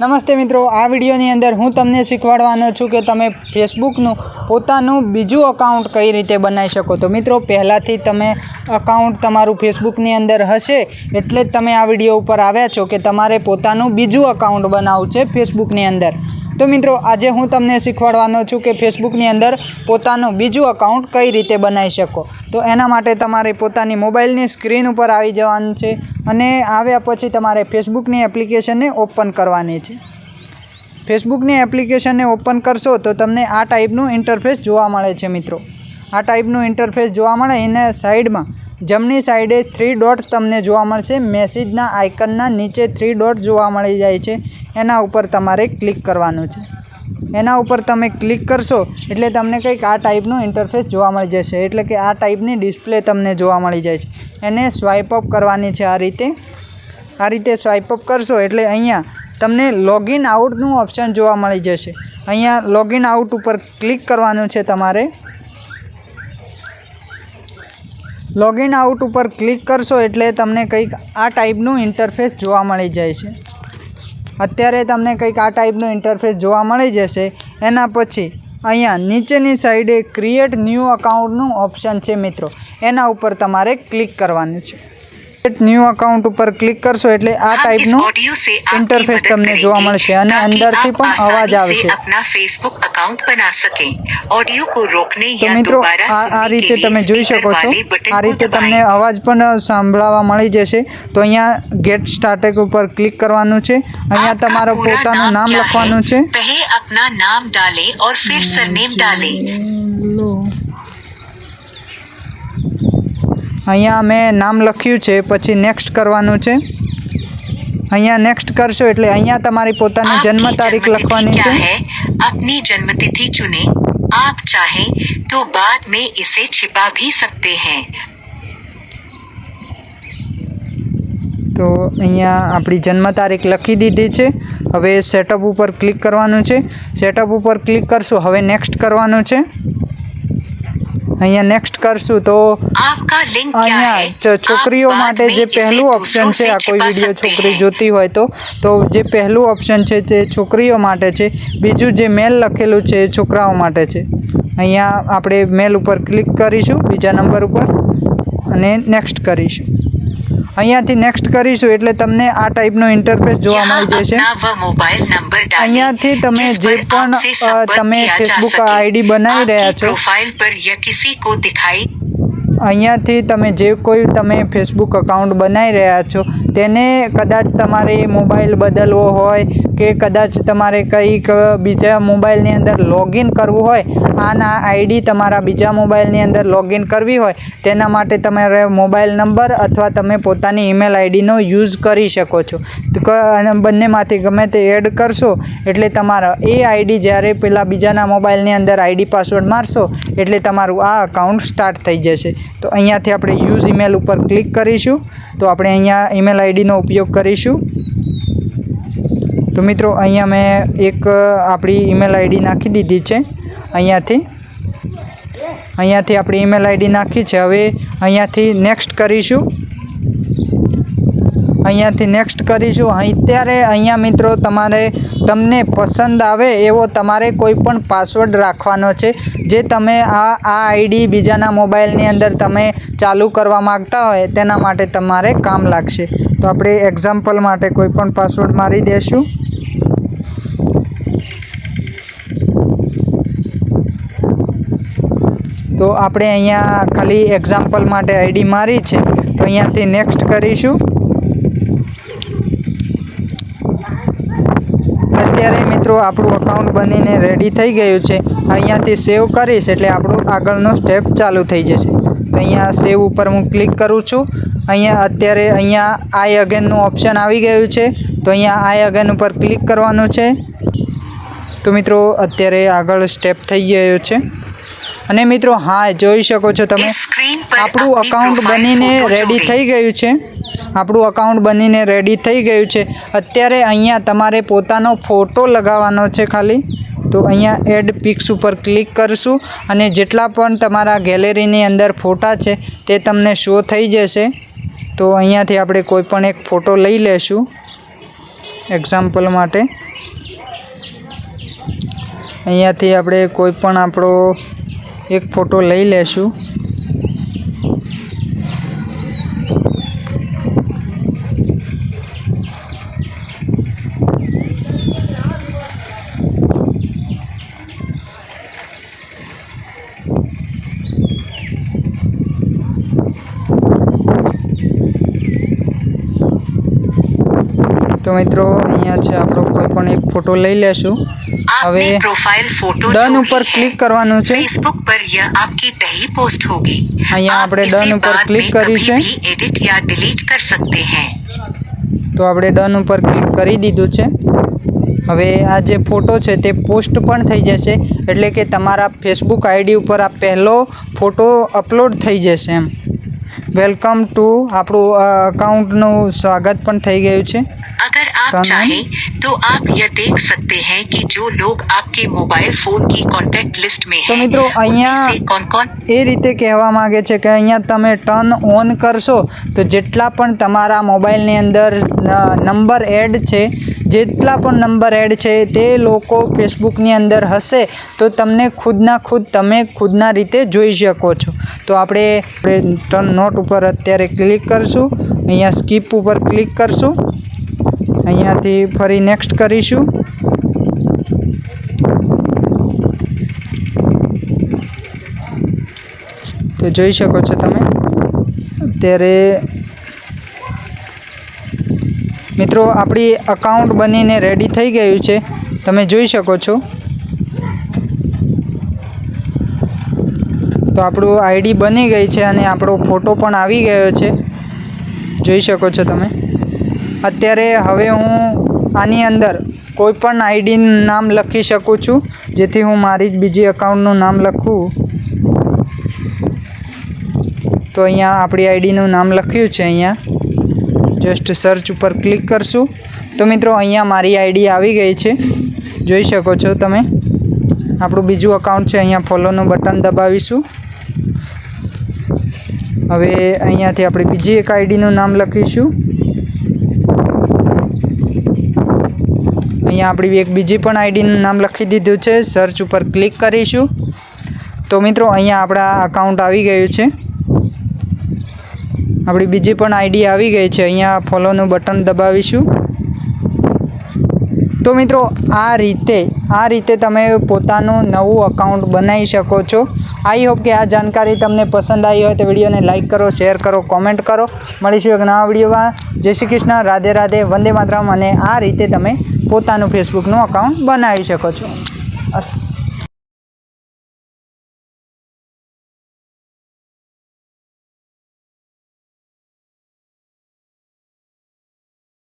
નમસ્તે મિત્રો, આ વિડીયોની અંદર હું તમને શીખવાડવાનો છું કે તમે ફેસબુકનું પોતાનું બીજું અકાઉન્ટ કઈ રીતે બનાવી શકો. તો મિત્રો, પહેલાંથી તમે અકાઉન્ટ તમારું ફેસબુકની અંદર હશે એટલે જ તમે આ વીડિયો ઉપર આવ્યા છો કે તમારે પોતાનું બીજું અકાઉન્ટ બનાવવું છે ફેસબુકની અંદર. તો મિત્રો, આજે હું તમને શીખવાડવાનો છું કે ફેસબુકની અંદર પોતાનું બીજું અકાઉન્ટ કઈ રીતે બનાવી શકો. તો એના માટે તમારે પોતાની મોબાઈલની સ્ક્રીન ઉપર આવી જવાનું છે અને આવ્યા પછી તમારે ફેસબુકની એપ્લિકેશનને ઓપન કરવાની છે. ફેસબુકની એપ્લિકેશનને ઓપન કરશો તો તમને આ ટાઈપનું ઇન્ટરફેસ જોવા મળે છે મિત્રો. આ ટાઈપનું ઇન્ટરફેસ જોવા મળે, એના સાઈડમાં જમણી સાઈડે થ્રી ડોટ તમને જોવા મળશે. મેસેજના આઇકનના નીચે થ્રી ડોટ જોવા મળી જાય છે. એના ઉપર તમારે ક્લિક કરવાનું છે. એના ઉપર તમે ક્લિક કરશો એટલે તમને કંઈક આ ટાઈપનું ઇન્ટરફેસ જોવા મળી જશે. એટલે કે આ ટાઈપની ડિસ્પ્લે તમને જોવા મળી જાય છે. એને સ્વાઇપ અપ કરવાની છે આ રીતે. આ રીતે સ્વાઇપ અપ કરશો એટલે અહીંયા તમને લોગિન આઉટનું ઓપ્શન જોવા મળી જશે. અહીંયા લોગિન આઉટ ઉપર ક્લિક કરવાનું છે તમારે. લોગિન આઉટ ઉપર ક્લિક કરશો એટલે તમને કંઈક આ ટાઈપનું ઇન્ટરફેસ જોવા મળી જાય છે અત્યારે તમને કંઈક આ ટાઈપનું ઇન્ટરફેસ જોવા મળી જશે. એના પછી અહીંયા નીચેની સાઈડે ક્રિએટ ન્યૂ અકાઉન્ટનું ઓપ્શન છે મિત્રો. એના ઉપર તમારે ક્લિક કરવાનું છે. ન્યૂ અકાઉન્ટ ઉપર ક્લિક કરશો એટલે આ ટાઈપનું ઇન્ટરફેસ તમને જોવા મળશે અને અંદરથી પણ અવાજ આવશે. મિત્રો આ રીતે તમે જોઈ શકો છો. આ રીતે તમને અવાજ પણ સાંભળવા મળી જશે. તો અહીંયા ગેટ સ્ટાર્ટેક ઉપર ક્લિક કરવાનું છે. અહીંયા તમારો પોતાનું નામ લખવાનું છે. પહેલે અપના નામ ડાલે ઓર ફિર સરનેમ ડાલે. અહીંયા મેં નામ લખ્યું છે પછી નેક્સ્ટ કરવાનું છે. અહીંયા નેક્સ્ટ કરશો એટલે અહીંયા તમારી પોતાની જન્મ તારીખ લખવાની છે. આપની જન્મતિથિ ચુને. આપ ચાહે તો બાદ મેં इसे छिपा भी सकते हैं તો અહીંયા આપણી જન્મ તારીખ લખી દીધી છે. હવે સેટઅપ ઉપર ક્લિક કરવાનું છે. સેટઅપ ઉપર ક્લિક કરશું હવે નેક્સ્ટ કરવાનું છે. અહીંયા નેક્સ્ટ કરશું તો અહીંયા છોકરીઓ માટે જે પહેલું ઓપ્શન છે આ કોઈ વીડિયો છોકરી જોતી હોય તો તો જે પહેલું ઓપ્શન છે તે છોકરીઓ માટે છે. બીજું જે મેલ લખેલું છે એ છોકરાઓ માટે છે. અહીંયા આપણે મેલ ઉપર ક્લિક કરીશું બીજા નંબર ઉપર અને નેક્સ્ટ કરીશું. અહીંયાથી નેક્સ્ટ કરીશું એટલે તમને આ ટાઈપનો ઇન્ટરફેસ જોવા મળી જશે. અહીંયાથી તમે જે પણ તમે ફેસબુક આઈડી બનાવી રહ્યા છો. અહીંયાથી તમે જે કોઈ તમે ફેસબુક અકાઉન્ટ બનાવી રહ્યા છો તેને કદાચ તમારે મોબાઈલ બદલવો હોય કે કદાચ તમારે કંઈક બીજા મોબાઈલની અંદર લોગિન કરવું હોય, આના આઈડી તમારા બીજા મોબાઈલની અંદર લોગિન કરવી હોય, તેના માટે તમારે મોબાઈલ નંબર અથવા તમે પોતાની ઈમેલ આઈડીનો યુઝ કરી શકો છો. અને બંનેમાંથી ગમે તે એડ કરશો, એટલે તમારા એ આઈડી જ્યારે પેલા બીજાના મોબાઈલની અંદર આઈડી પાસવર્ડ મારશો, એટલે તમારું આ અકાઉન્ટ સ્ટાર્ટ થઈ જશે. તો અહીંયાથી આપણે યુઝ ઈમેલ ઉપર ક્લિક કરીશું. તો આપણે અહીંયા ઈમેલ આઈડીનો ઉપયોગ કરીશું. તો મિત્રો, અહીંયા મેં એક આપણી ઈમેલ આઈડી નાખી દીધી છે, અહીંયાથી. અહીંયાથી આપણી ઈમેલ આઈડી નાખી છે. હવે અહીંયાથી નેક્સ્ટ કરીશું. અહીંયાથી નેક્સ્ટ કરીશું. અત્યારે અહીંયા મિત્રો, તમારે તમને પસંદ આવે એવો તમારે કોઈ પણ પાસવર્ડ રાખવાનો છે, જે તમે આ આ આઈડી બીજાના મોબાઈલની અંદર તમે ચાલુ કરવા માગતા હોય, તેના માટે તમારે કામ લાગશે. તો આપણે એક્ઝામ્પલ માટે કોઈ પણ પાસવર્ડ મારી દઈશું તો આપણે અહીંયા ખાલી એક્ઝામ્પલ માટે આઈડી મારી છે. તો અહીંયાથી નેક્સ્ટ કરીશું. અત્યારે મિત્રો આપણું અકાઉન્ટ બનીને રેડી થઈ ગયું છે. અહીંયાથી સેવ કરીશ એટલે આપણું આગળનો સ્ટેપ ચાલુ થઈ જશે. તો અહીંયા સેવ ઉપર હું ક્લિક કરું છું. અહીંયા અત્યારે અહીંયા આઈ અગેનનું ઓપ્શન આવી ગયું છે. તો અહીંયા આઈ અગેન ઉપર ક્લિક કરવાનું છે. તો મિત્રો અત્યારે આગળ સ્ટેપ થઈ ગયો છે. અને મિત્રો હા જોઈ શકો છો તમે. આપણું અકાઉન્ટ બનીને રેડી થઈ ગયું છે. આપણું અકાઉન્ટ બનીને રેડી થઈ ગયું છે. અત્યારે અહીંયા તમારે પોતાનો ફોટો લગાવવાનો છે ખાલી. તો અહીંયા એડ પિક્સ ઉપર ક્લિક કરશું અને જેટલા પણ તમારા ગેલેરીની અંદર ફોટા છે તે તમને શો થઈ જશે. તો અહીંયાથી આપણે કોઈ પણ એક ફોટો લઈ લેશું. એક્ઝામ્પલ માટે. અહીંયાથી આપણે કોઈ પણ આપણો એક ફોટો લઈ લેશું. તો મિત્રો, અહીંયા છે આપણો કોઈ પણ એક ફોટો લઈ લેશું. હવે પ્રોફાઇલ ફોટો ડન ઉપર ક્લિક કરવાનું છે. ફેસબુક પર યહ આપકી પહેલી પોસ્ટ હોગી અહીંયા આપણે ડન ઉપર ક્લિક કર્યું છે। એડિટ યા ડિલીટ કર સકતે હૈ તો આપણે ડન ઉપર ક્લિક કરી દીધું છે. હવે આ જે ફોટો છે તે પોસ્ટ પણ થઈ જશે. એટલે કે તમારા ફેસબુક આઈડી ઉપર આ પહેલો ફોટો અપલોડ થઈ જશે એમ. વેલકમ ટુ આપણું અકાઉન્ટનું સ્વાગત પણ થઈ ગયું છે. आप Done है। चाहें तो आप यह देख सकते हैं कि जो लोग आपके मोबाइल फोन की कॉन्टेक्ट लिस्ट में तो हैं मित्रों, અહીંયા- उनमें से कौन कौन એ રીતે કહેવા માગે છે કે અહીંયા તમે ટર્ન ઓન કરશો તો જેટલા પણ તમારા મોબાઈલની અંદર નંબર એડ છે જેટલા પણ નંબર એડ છે તે લોકો ફેસબુકની અંદર હશે તો તમને ખુદના ખુદ તમે ખુદના રીતે જોઈ શકો છો તો આપણે આપણે ટર્ન નોટ ઉપર અત્યારે ક્લિક કરશું અહીંયા સ્કીપ ઉપર ક્લિક કરશું અહીંયાથી ફરી નેક્સ્ટ કરીશું. તો જોઈ શકો છો તમે. અત્યારે મિત્રો આપણી અકાઉન્ટ બનીને રેડી થઈ ગયું છે. તમે જોઈ શકો છો. તો આપણું આઈડી બની ગઈ છે અને આપણો ફોટો પણ આવી ગયો છે. જોઈ શકો છો તમે. અત્યારે હવે હું આની અંદર કોઈપણ આઈડી નામ લખી શકું છું, જેથી હું મારી જ બીજી અકાઉન્ટનું નામ લખું. તો અહીંયા આપણી આઈડીનું નામ લખ્યું છે અહીંયા. જસ્ટ સર્ચ ઉપર ક્લિક કરશું. તો મિત્રો, અહીંયા મારી આઈડી આવી ગઈ છે. જોઈ શકો છો તમે. આપણું બીજું અકાઉન્ટ છે, અહીંયા ફોલોનું બટન દબાવીશું. હવે અહીંયાથી આપણે બીજી એક આઈડીનું નામ લખીશું. અહીંયા આપણી એક બીજી પણ આઈડીનું નામ લખી દીધું છે. સર્ચ ઉપર ક્લિક કરીશું. તો મિત્રો, અહીંયા આપણા અકાઉન્ટ આવી ગયું છે. આપણી બીજી પણ આઈડી આવી ગઈ છે. અહીંયા ફોલોનું બટન દબાવીશું. તો મિત્રો, આ રીતે આ રીતે તમે પોતાનું નવું અકાઉન્ટ બનાવી શકો છો. આઈ હોપ કે આ જાણકારી તમને પસંદ આવી હોય તો વિડીયોને લાઇક કરો શેર કરો કોમેન્ટ કરો. મળીશું એક નવા વિડીયોમાં. જય શ્રી કૃષ્ણ. રાધે રાધે. વંદે માતરમ. અને આ રીતે તમે પોતાનું ફેસબુકનું અકાઉન્ટ બનાવી શકો છો. અસ્તુ